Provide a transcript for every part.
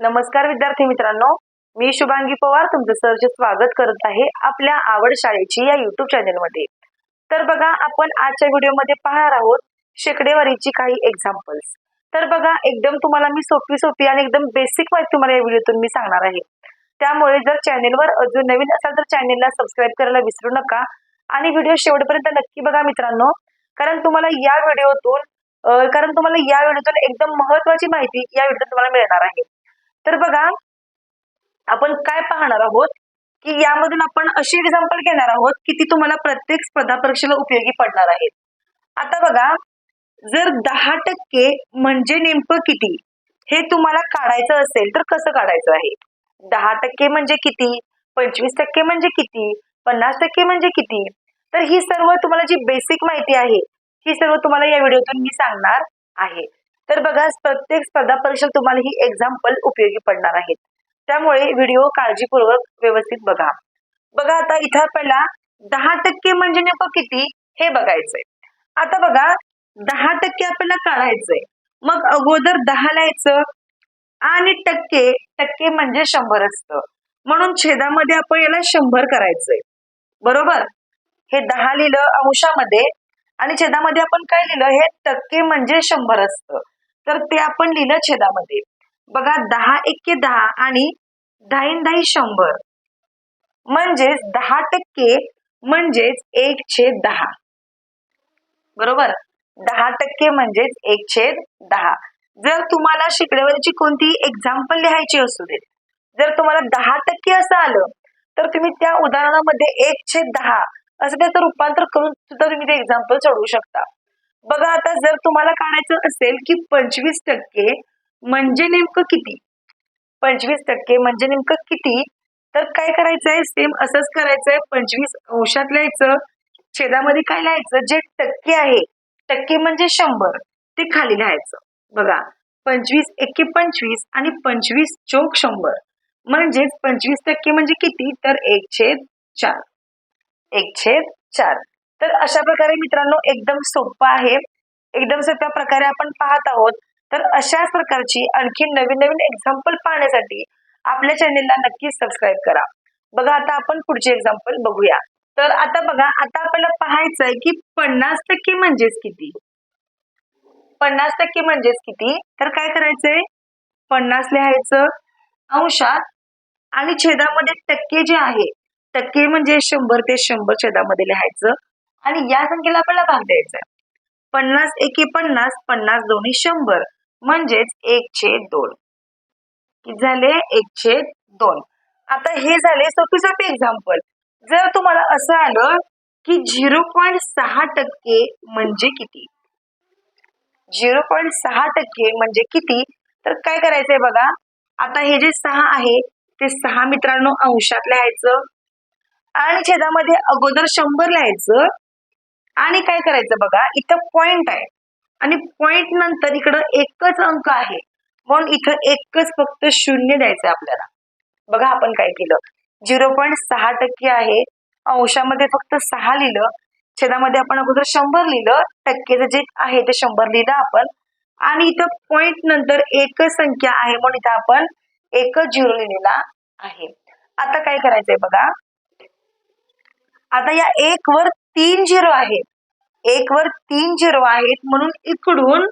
नमस्कार विद्यार्थी मित्रांनो. मी शुभांगी पवार तुमचं सहर्ष स्वागत करत आहे आपल्या आवड शाळेची या युट्यूब चॅनेलमध्ये तर बघा आपण आजच्या व्हिडिओमध्ये पाहणार आहोत शेकडेवारीची काही एक्झाम्पल्स तर बघा एकदम तुम्हाला मी सोपी सोपी आणि एकदम बेसिक माहिती तुम्हाला या व्हिडिओतून मी सांगणार आहे. त्यामुळे जर चॅनेलवर अजून नवीन असाल तर चॅनेलला सबस्क्राईब करायला विसरू नका. आणि व्हिडिओ शेवटपर्यंत नक्की बघा मित्रांनो. कारण तुम्हाला या व्हिडिओतून कारण तुम्हाला या व्हिडिओतून एकदम महत्वाची माहिती या व्हिडिओतून तुम्हाला मिळणार आहे. तर बघा आपण काय पाहणार आहोत? की यामधून आपण अशी एक्झाम्पल घेणार आहोत की ती तुम्हाला प्रत्येक स्पर्धा परीक्षेला उपयोगी पडणार आहेत आता बघा जर दहा टक्के म्हणजे नेमकं किती? हे तुम्हाला काढायचं असेल तर कसं काढायचं आहे? दहा टक्के म्हणजे किती? पंचवीस टक्के म्हणजे किती? पन्नास टक्के म्हणजे किती? तर ही सर्व तुम्हाला जी बेसिक माहिती आहे ही सर्व तुम्हाला या व्हिडिओतून मी सांगणार आहे. तर बघा प्रत्येक स्पर्धा परीक्षा तुम्हाला ही एक्झाम्पल उपयोगी पडणार आहेत. त्यामुळे व्हिडिओ काळजीपूर्वक व्यवस्थित बघा. बघा आता इथं पहिला दहा टक्के म्हणजे नेमकं किती हे बघायचंय. आता बघा दहा टक्के आपल्याला काढायचंय. मग अगोदर दहा लिहायचं आणि टक्के टक्के म्हणजे शंभर असतं. म्हणून छेदामध्ये आपण याला शंभर करायचंय. बरोबर? हे दहा लिहिलं अंशामध्ये आणि छेदामध्ये आपण काय लिहिलं? हे टक्के म्हणजे शंभर असतं. तर ते आपण लिहिलं छेदामध्ये. बघा दहा एक्के दहा आणि दहाईन दहा शंभर. म्हणजेच दहा टक्के म्हणजेच एक छेद दहा. बरोबर? दहा टक्के म्हणजेच एक छेद दहा. जर तुम्हाला शिकडेवरची कोणतीही एक्झाम्पल लिहायची असू देत जर तुम्हाला दहा टक्के असं आलं तर तुम्ही त्या उदाहरणामध्ये एक छेद दहा असं त्याचं रूपांतर करून सुद्धा तुम्ही ते एक्झाम्पल चढवू शकता. बघा आता जर तुम्हाला काढायचं असेल की पंचवीस टक्के म्हणजे नेमकं किती? पंचवीस टक्के म्हणजे नेमकं किती? तर काय करायचंय? सेम असंच करायचंय. पंचवीस अंशात लिहायचं. छेदामध्ये काय लिहायचं? जे टक्के आहे. टक्के म्हणजे शंभर. ते खाली लिहायचं. बघा पंचवीस एके पंचवीस आणि पंचवीस चोक शंभर. म्हणजेच पंचवीस टक्के म्हणजे किती? तर एक छेद चार. एक छेद चार. तर अशा प्रकारे मित्रांनो एकदम सोपं आहे. एकदम सोप्या प्रकारे आपण पाहत आहोत. तर अशाच प्रकारची आणखी नवीन नवीन एक्झाम्पल पाहण्यासाठी आपल्या चॅनेलला नक्की सबस्क्राईब करा. बघा आता आपण पुढची एक्झाम्पल बघूया. तर आता बघा आता आपल्याला पाहायचं आहे की पन्नास टक्के म्हणजेच किती? पन्नास टक्के म्हणजेच किती? तर काय करायचंय? पन्नास लिहायचं. अंशात आणि छेदामध्ये टक्के जे आहे टक्के म्हणजे शंभर ते शंभर छेदामध्ये लिहायचं. आणि या संख्येला आपल्याला भाग द्यायचा आहे. पन्नास एके पन्नास पन्नास दोन्ही शंभर. म्हणजेच एक छेद दोन. किती झाले? एक छेद दोन. आता हे झाले सोपी सोपी एक्झाम्पल जर तुम्हाला असं आलं की झिरो पॉईंट सहा टक्के म्हणजे किती? झिरो पॉईंट सहा टक्के म्हणजे किती? तर काय करायचंय बघा. आता हे जे सहा आहे ते सहा मित्रांनो अंशात लिहायचं. आणि छेदामध्ये अगोदर शंभर लिहायचं. आणि काय करायचं बघा इथं पॉइंट आहे. आणि पॉइंट नंतर इकडं एकच अंक आहे. म्हणून इथं एकच फक्त शून्य द्यायचं आपल्याला. बघा आपण काय केलं. झिरो पॉईंट सहा टक्के आहे. अंशामध्ये फक्त सहा लिहिलं. छेदामध्ये आपण अगोदर शंभर लिहिलं. टक्केचं जे आहे ते शंभर लिहिलं आपण. आणि इथं पॉइंट नंतर एकच संख्या आहे म्हणून इथं आपण एकच झिरो लिहिलेला आहे. आता काय करायचंय बघा. आता या एक वर तीन झिरो आहेत. एक वर तीन झिरो आहेत. म्हणून इकडून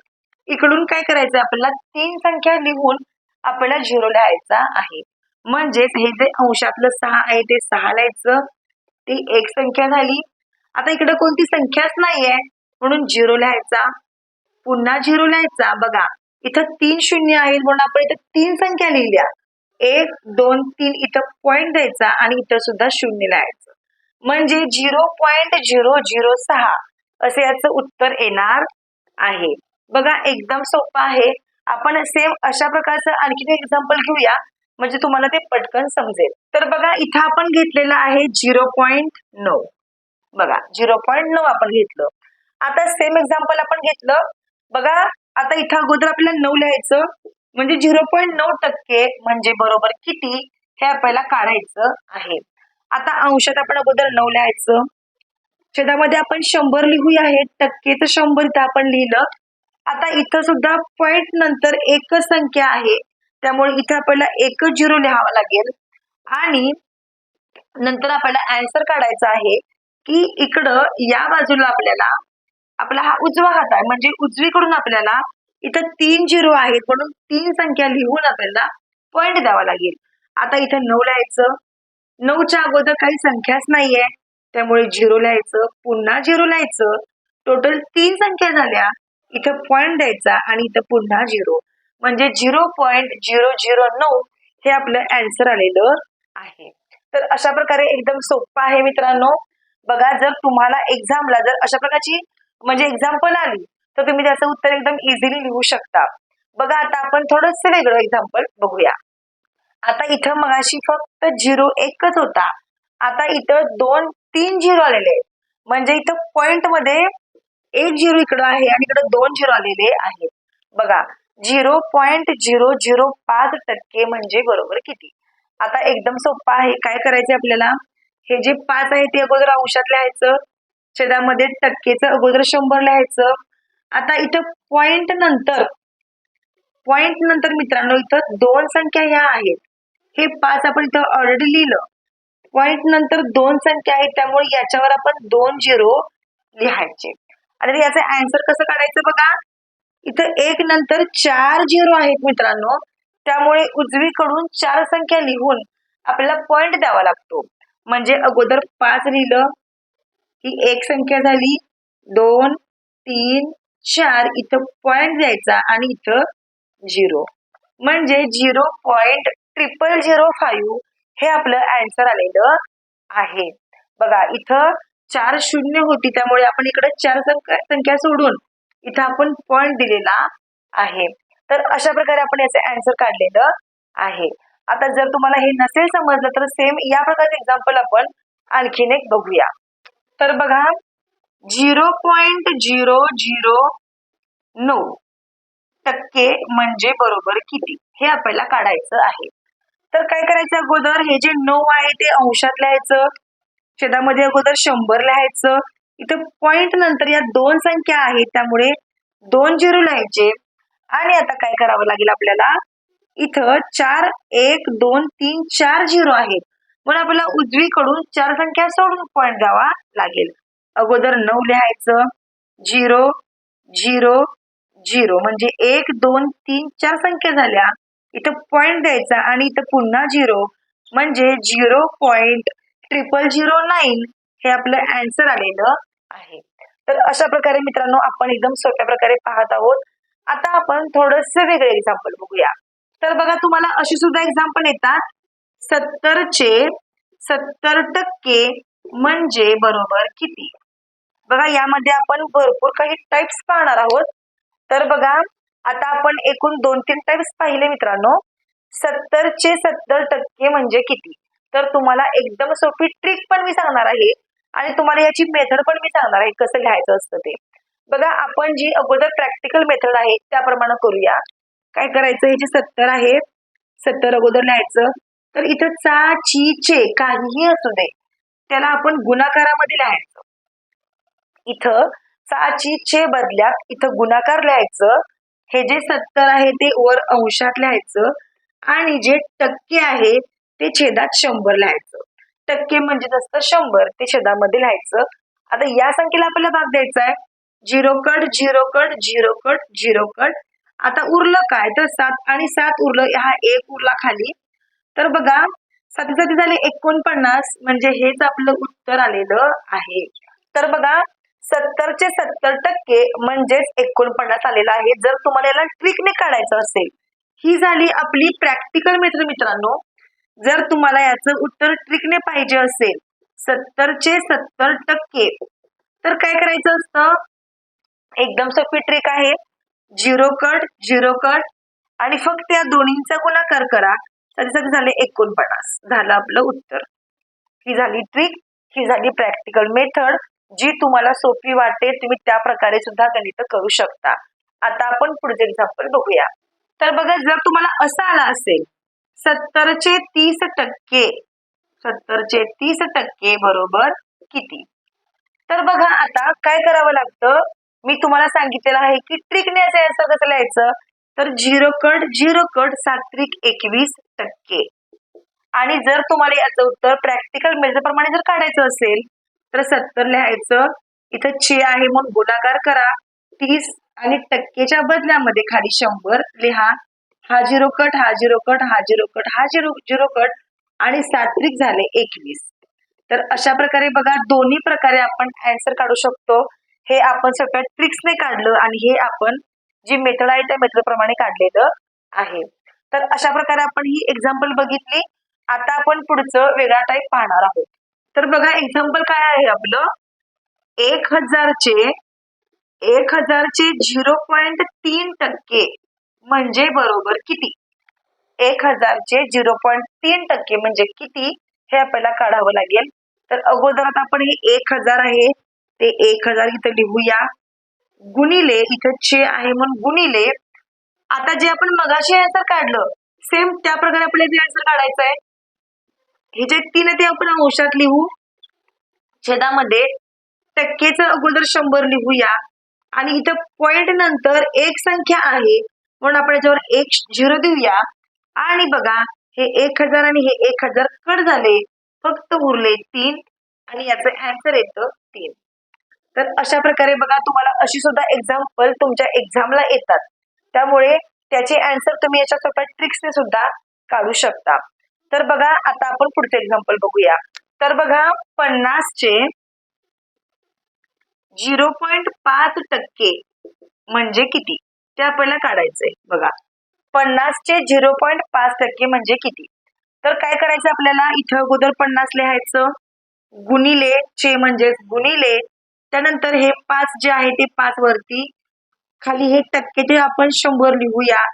इकडून काय करायचं? आपल्याला तीन संख्या लिहून आपल्याला झिरो लिहायचा आहे. म्हणजेच हे जे अंशातलं सहा आहे ते सहा लिहायचं. ती एक संख्या झाली. आता इकडे कोणती संख्याच नाहीये. म्हणून झिरो लिहायचा. पुन्हा झिरो लिहायचा. बघा इथं तीन शून्य आहेत म्हणून आपण इथं तीन संख्या लिहिल्या. एक दोन तीन इथं पॉइंट द्यायचा आणि इथं सुद्धा शून्य लिहायचं. म्हणजे झिरो पॉइंट झिरो झिरो सहा असे याचं उत्तर येणार आहे. बघा एकदम सोपं आहे. आपण सेम अशा प्रकारचं आणखी एक्झाम्पल घेऊया. म्हणजे तुम्हाला ते पटकन समजेल. तर बघा इथं आपण घेतलेलं आहे झिरो पॉईंट नऊ बघा झिरो पॉईंट नऊ आपण घेतलं. आता सेम एक्झाम्पल आपण घेतलं. बघा आता इथं अगोदर आपल्याला नऊ लिहायचं. म्हणजे झिरो पॉईंट नऊ टक्के म्हणजे बरोबर किती? हे आपल्याला काढायचं आहे. आता अंशात आपण अगोदर नऊ लिहायचं छेदामध्ये आपण शंभर लिहूया हे तर शंभर इथं आपण लिहिलं. आता इथं सुद्धा पॉईंट नंतर एकच संख्या आहे. त्यामुळे इथे आपल्याला एकच झिरो लिहावा लागेल. आणि नंतर आपल्याला अँसर काढायचा आहे की इकडं या बाजूला आपल्याला आपला हा उजवा हात आहे. म्हणजे उजवीकडून आपल्याला इथं तीन झिरो आहेत म्हणून तीन संख्या लिहून आपल्याला पॉईंट द्यावा लागेल. आता इथं नऊ लिहायचं नऊच्या अगोदर काही संख्याच नाहीये. त्यामुळे झिरो लिहायचं पुन्हा झिरो लिहायचं. टोटल तीन संख्या झाल्या. इथं पॉइंट द्यायचा आणि इथं पुन्हा झिरो. म्हणजे झिरो पॉइंट झिरो झिरो नऊ हे आपलं अँसर आलेलं आहे. तर अशा प्रकारे एकदम सोपं आहे मित्रांनो. बघा जर तुम्हाला एक्झामला जर अशा प्रकारची म्हणजे एक्झाम्पल आली तर तुम्ही त्याचं उत्तर एकदम इझिली लिहू शकता. बघा आता आपण थोडस वेगळं एक्झाम्पल बघूया. आता इथं मगाशी फक्त झिरो एकच होता. आता इथं दोन तीन झिरो आलेले आहेत. म्हणजे इथं पॉइंटमध्ये एक झिरो इकडं आहे आणि इकडं दोन झिरो आलेले आहेत. बघा झिरो पॉइंट झिरो झिरो पाच टक्के म्हणजे बरोबर किती? आता एकदम सोपं आहे. काय करायचं आपल्याला? हे जे पाच आहे ते अगोदर अंशात लिहायचं. छेदामध्ये टक्केचं अगोदर शंभर लिहायचं. आता इथं पॉइंट नंतर पॉइंट नंतर मित्रांनो इथं दोन संख्या ह्या आहेत. हे पाच आपण इथं ऑलरेडी लिहिलं. पॉईंट नंतर दोन संख्या आहेत त्यामुळे याच्यावर आपण दोन झिरो लिहायचे. आणि याचं अँसर कसं काढायचं बघा. इथं एक नंतर चार झिरो आहेत मित्रांनो. त्यामुळे उजवीकडून चार संख्या लिहून आपल्याला पॉइंट द्यावा लागतो. म्हणजे अगोदर पाच लिहिलं की एक संख्या झाली दोन तीन चार. इथं पॉइंट द्यायचा आणि इथं झिरो म्हणजे zero point triple zero five हे आपलं अँसर आलेलं आहे. बघा इथं चार शून्य होती त्यामुळे आपण इकडे चार संख्या संख्या सोडून इथं आपण पॉइंट दिलेला आहे. तर अशा प्रकारे आपण याचे अँसर काढलेलं आहे. आता जर तुम्हाला हे नसेल समजलं तर सेम या प्रकारचे एक्झाम्पल आपण आणखीन एक बघूया. तर बघा झिरो पॉइंट झिरो झिरो नऊ टक्के म्हणजे बरोबर किती? हे आपल्याला काढायचं आहे. तर काय करायचं अगोदर हे जे नऊ आहे ते अंशात लिहायचं छेदामध्ये अगोदर शंभर लिहायचं. इथं पॉइंट नंतर या दोन संख्या आहेत त्यामुळे दोन झिरो लिहायचे. आणि आता काय करावं लागेल आपल्याला? इथं चार एक दोन तीन चार झिरो आहेत. म्हणून आपल्याला उजवीकडून चार संख्या सोडून पॉइंट द्यावा लागेल. अगोदर नऊ लिहायचं. Zero zero zero. म्हणजे एक दोन तीन चार संख्या झाल्या. इथं पॉइंट द्यायचा आणि इथं पुन्हा झिरो म्हणजे zero point triple zero nine हे आपलं अँसर आलेलं आहे. तर अशा प्रकारे मित्रांनो आपण एकदम सोप्या प्रकारे पाहत आहोत. आता आपण थोडस वेगळे एक्झाम्पल बघूया. तर बघा तुम्हाला अशी सुद्धा एक्झाम्पल येतात. सत्तरचे सत्तर टक्के म्हणजे बरोबर किती? बघा यामध्ये आपण भरपूर काही टाइप्स पाहणार आहोत. तर बघा आता आपण एकूण दोन तीन टाइप्स पाहिले मित्रांनो सत्तरचे सत्तर टक्के म्हणजे किती? तर तुम्हाला एकदम सोपी ट्रिक पण मी सांगणार आहे आणि तुम्हाला याची मेथड पण मी सांगणार आहे कसं लिहायचं असतं ते. बघा आपण जी अगोदर प्रॅक्टिकल मेथड आहे त्याप्रमाणे करूया. काय करायचं? हे जे सत्तर आहे सत्तर अगोदर लिहायचं. तर इथं चा ची चे काहीही असू दे त्याला आपण गुणाकारामध्ये लिहायचं. इथं चा ची चे बदल्यात इथं गुणाकार लिहायचं. हे जे सत्तर आहे ते वर अंशात लिहायचं आणि जे टक्के आहे ते छेदात शंभर लिहायचं टक्के म्हणजे असतं शंभर ते छेदामध्ये लिहायचं आता या संख्येला आपल्याला भाग द्यायचा आहे. Zero cut zero cut zero cut zero cut. आता उरलं काय? तर सात आणि सात उरलं हा एक उरला खाली. तर बघा साती साती झाले एकोणपन्नास म्हणजे हेच आपलं उत्तर आलेलं आहे. तर बघा सत्तरचे सत्तर टक्के म्हणजेच एकोणपन्नास आलेलं आहे. जर तुम्हाला याला ट्रिकने काढायचं असेल ही झाली आपली प्रॅक्टिकल मेथड मित्रांनो. जर तुम्हाला याचं उत्तर ट्रिकने पाहिजे असेल सत्तरचे सत्तर टक्के तर काय करायचं असतं? एकदम सोपी ट्रिक आहे. झिरो कट झिरो कट आणि फक्त या दोन्हींचा गुणाकार करा. त्याच्यासाठी झाले एकोणपन्नास. झालं आपलं उत्तर. ही झाली ट्रिक ही झाली प्रॅक्टिकल मेथड जी तुम्हाला सोपी वाटेल तुम्ही त्या प्रकारे सुद्धा गणित करू शकता. आता आपण पुढचे एक्झाम्पल बघूया. तर बघा जर तुम्हाला असं आला असेल सत्तरचे तीस टक्के सत्तरचे तीस टक्के बरोबर किती? तर बघा आता काय करावं लागतं? मी तुम्हाला सांगितलेलं आहे की ट्रिकने याचं असं कसं लिहायचं? तर झिरो कट झिरो कट सात्विक एकवीस टक्के. आणि जर तुम्हाला याचं उत्तर प्रॅक्टिकल मेजरप्रमाणे जर काढायचं असेल तर सत्तर लिहायचं. इथं चे आहे म्हणून गुणाकार करा. तीस आणि टक्केच्या बदल्यामध्ये खाली शंभर लिहा. हा झिरो कट हा झिरो कट हा झिरो कट हा झिरो झिरो कट आणि सात्विक झाले एकवीस. तर अशा प्रकारे बघा दोन्ही प्रकारे आपण अँसर काढू शकतो. हे आपण सगळ्या ट्रिक्सने काढलं आणि हे आपण जी मेथड आहे त्या मेथडप्रमाणे काढलेलं आहे. तर अशा प्रकारे आपण ही एक्झाम्पल बघितली. आता आपण पुढचं वेगळा टाईप पाहणार आहोत. तर बघा एक्झाम्पल काय आहे आपलं? एक हजारचे एक हजारचे झिरो पॉईंट तीन टक्के म्हणजे बरोबर किती? एक हजारचे झिरो पॉईंट तीन टक्के म्हणजे किती? हे आपल्याला काढावं लागेल. तर अगोदर आता आपण हे एक हजार आहे ते एक हजार इथं लिहूया. गुणिले इथं चे आहे म्हणून गुणिले. आता जे आपण मगाशी आन्सर काढलं सेम त्या प्रकारे आपल्याला जे आन्सर काढायचं आहे हे जे तीन ते आपण अंशात लिहू छेदामध्ये टक्केच अगोदर शंभर लिहूया. आणि इथं पॉइंट नंतर एक संख्या आहे म्हणून आपण याच्यावर एक झिरो देऊया. आणि बघा हे एक हजार आणि हे एक हजार कट झाले. फक्त उरले तीन आणि याचं अँसर येतं तीन. तर अशा प्रकारे बघा तुम्हाला अशी सुद्धा एक्झाम्पल तुमच्या एक्झामला येतात. त्यामुळे त्याचे अँसर तुम्ही याच्या सोप्या ट्रिक्सने सुद्धा काढू शकता. तर बघा आता आपण पुढचं एक्झाम्पल बघूया. तर बघा पन्नासचे झिरो पॉईंट पाच टक्के म्हणजे किती? ते आपल्याला काढायचंय. बघा पन्नासचे झिरो पॉईंट पाच टक्के म्हणजे किती? तर काय करायचं आपल्याला? इथं अगोदर पन्नास लिहायचं. गुणिले चे म्हणजे गुणिले त्यानंतर हे पाच जे आहे ते पाच वरती. खाली हे टक्के ते आपण शंभर लिहूया.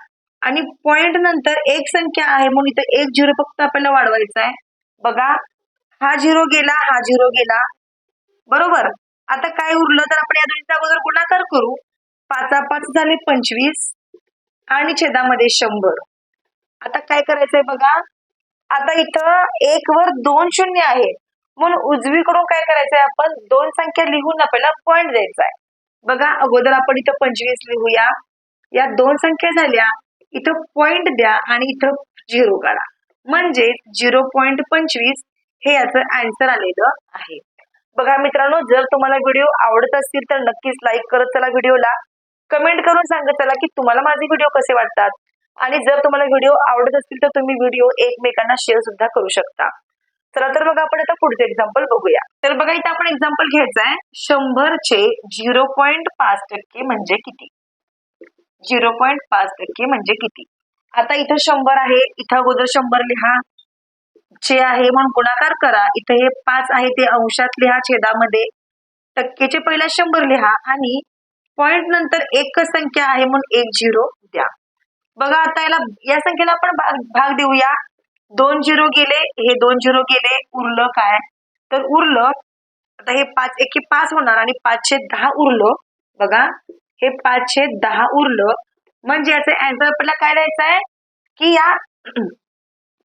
आणि पॉइंट नंतर एक संख्या आहे म्हणून इथं एक झिरो फक्त आपल्याला वाढवायचा आहे. बघा हा झिरो गेला हा झिरो गेला. बरोबर? आता काय उरलं तर आपण या दोन्हीचा अगोदर गुणाकार करू. पाचा पाच झाले पंचवीस आणि छेदामध्ये शंभर. आता काय करायचंय बघा? आता इथं एक वर दोन शून्य आहे. म्हणून उजवीकडून काय करायचंय आपण? दोन संख्या लिहून आपल्याला पॉइंट द्यायचा आहे बघा अगोदर आपण इथं पंचवीस लिहूया. या दोन संख्या झाल्या. इथं पॉइंट द्या आणि इथं झिरो काढा. म्हणजे झिरो पॉईंट पंचवीस हे याचं आन्सर आलेलं आहे. बघा मित्रांनो जर तुम्हाला व्हिडिओ आवडत असतील तर नक्कीच लाईक करत चला व्हिडिओला कमेंट करून सांगत चला की तुम्हाला माझे व्हिडिओ कसे वाटतात? आणि जर तुम्हाला व्हिडिओ आवडत असतील तर तुम्ही व्हिडिओ एकमेकांना शेअर सुद्धा करू शकता. चला तर बघा आपण आता पुढचं एक्झाम्पल बघूया. तर बघा इथं आपण एक्झाम्पल घ्यायचं आहे. शंभरचे झिरो पॉईंट पाच टक्के म्हणजे किती? झिरो पॉईंट पाच टक्के म्हणजे किती? आता इथं शंभर आहे इथं अगोदर शंभर लिहा. चे आहे म्हणून गुणाकार करा. इथं हे पाच आहे ते अंशात लिहा छेदामध्ये. टक्केचे पहिला शंभर लिहा आणि पॉइंट नंतर एक संख्या आहे म्हणून एक झिरो द्या. बघा आता याला या संख्येला आपण भाग भाग देऊया. दोन झिरो गेले हे दोन झिरो गेले उरलं काय? तर उरलं आता हे पाच एकी पाच होणार आणि पाचशे दहा उरलं. बघा हे पाचशे दहा उरलं. म्हणजे याचं अँसर आपल्याला काय द्यायचं आहे? की या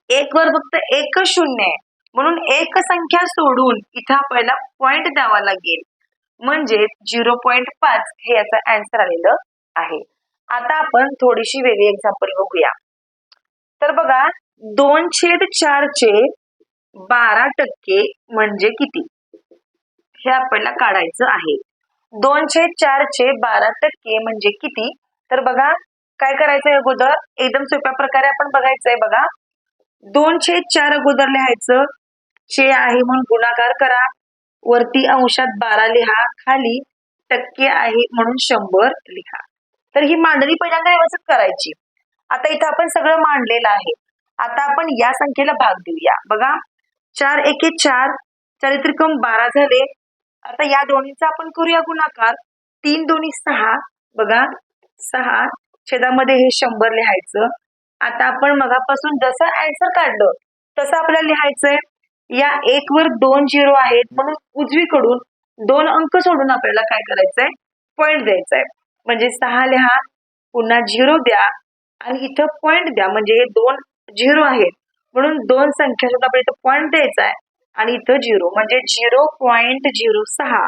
एक वर फक्त एकच शून्य आहे. म्हणून एक संख्या सोडून इथं आपल्याला पॉइंट द्यावा लागेल. म्हणजे झिरो पॉईंट पाच हे याचं अँसर आलेलं आहे. आता आपण थोडीशी वेगळी एक्झाम्पल बघूया. तर बघा दोन छेद चारचे बारा टक्के म्हणजे किती? हे आपल्याला काढायचं आहे. दोनशे चारचे बारा टक्के म्हणजे किती? तर बघा काय करायचंय अगोदर? एकदम सोप्या प्रकारे आपण बघायचंय बघा. दोनशे चार अगोदर लिहायचं. चे आहे म्हणून गुणाकार करा. वरती अंशात बारा लिहा. खाली टक्के आहे म्हणून शंभर लिहा. तर ही मांडणी पहिल्यांदा व्यवस्थित करायची. आता इथं आपण सगळं मांडलेलं आहे. आता आपण या संख्येला भाग देऊया. बघा चार एके चार. चारित्रिकम बारा झाले. आता या दोन्हीचा आपण करूया गुणाकार. तीन दोन्ही सहा. बघा सहा छेदामध्ये हे शंभर लिहायचं. आता आपण मगापासून जसं अँसर काढलं तसं आपल्याला लिहायचंय. या एक वर दोन झिरो आहेत म्हणून उजवीकडून दोन अंक सोडून आपल्याला काय करायचंय? पॉइंट द्यायचंय. म्हणजे सहा लिहा पुन्हा झिरो द्या आणि इथं पॉइंट द्या. म्हणजे हे दोन झिरो आहेत. म्हणून दोन संख्या सुद्धा आपण इथं पॉइंट द्यायचा आहे आणि इथं झिरो म्हणजे झिरो पॉइंट झिरो सहा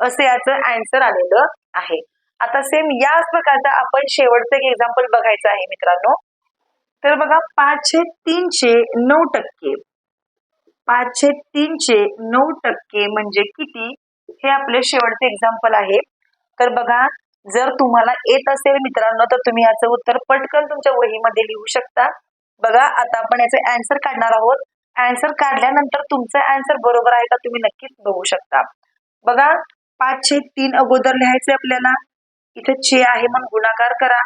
असं याचं अँसर आलेलं आहे. आता सेम याच प्रकारचा आपण शेवटचं एक एक्झाम्पल बघायचं आहे मित्रांनो. तर बघा पाचशे तीनशे नऊ टक्के. पाचशे तीनशे नऊ टक्के म्हणजे किती? हे आपले शेवटचे एक्झाम्पल आहे. तर बघा जर तुम्हाला येत असेल मित्रांनो तर तुम्ही याचं उत्तर पटकन तुमच्या वहीमध्ये लिहू शकता. बघा आता आपण याचे अँसर काढणार आहोत. अँसर काढल्यानंतर तुमचा अँसर बरोबर आहे का तुम्ही नक्कीच बघू शकता. बघा पाचशे तीन अगोदर लिहायचे आपल्याला. इथे चे आहे म्हणून गुणाकार करा.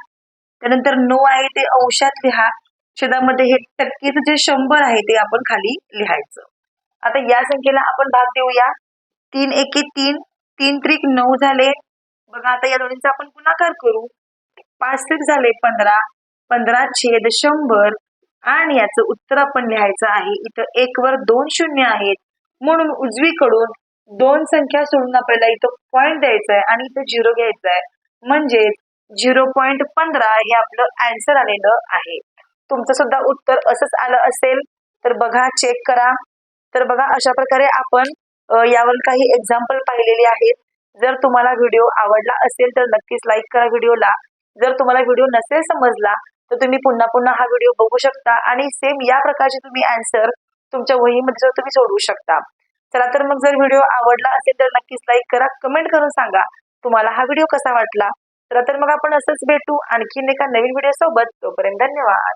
त्यानंतर नऊ आहे ते अंशात लिहा. छेदामध्ये हे टक्केच जे शंभर आहे ते आपण खाली लिहायचं. आता या संख्येला आपण भाग देऊया. तीन एके तीन. तीन त्रिक नऊ झाले. बघा आता या दोन्हींचा आपण गुणाकार करू. पाच त्रिक झाले पंधरा. पंधरा छेद शंभर. आणि याचं उत्तर आपण लिहायचं आहे इथं एक वर दोन शून्य आहेत. म्हणून उजवीकडून दोन संख्या सोडून आपल्याला इथं पॉईंट द्यायचा आहे आणि इथं झिरो घ्यायचा आहे. म्हणजे झिरो पॉईंट पंधरा हे आपलं अँसर आलेलं आहे. तुमचं सुद्धा उत्तर असंच आलं असेल तर बघा चेक करा. तर बघा अशा प्रकारे आपण यावर काही एक्झाम्पल पाहिलेले आहेत. जर तुम्हाला व्हिडिओ आवडला असेल तर नक्कीच लाईक करा व्हिडिओला जर तुम्हाला व्हिडिओ नसेल समजला तर तुम्ही पुन्हा पुन्हा हा व्हिडिओ बघू शकता. आणि सेम या प्रकारचे तुम्ही अँसर तुमच्या वहीमध्ये जर तुम्ही सोडवू शकता. चला तर मग जर व्हिडिओ आवडला असेल तर नक्कीच लाईक करा कमेंट करून सांगा तुम्हाला हा व्हिडिओ कसा वाटला. चला तर मग आपण असंच भेटू आणखीन एका नवीन व्हिडिओ सोबत. तोपर्यंत धन्यवाद.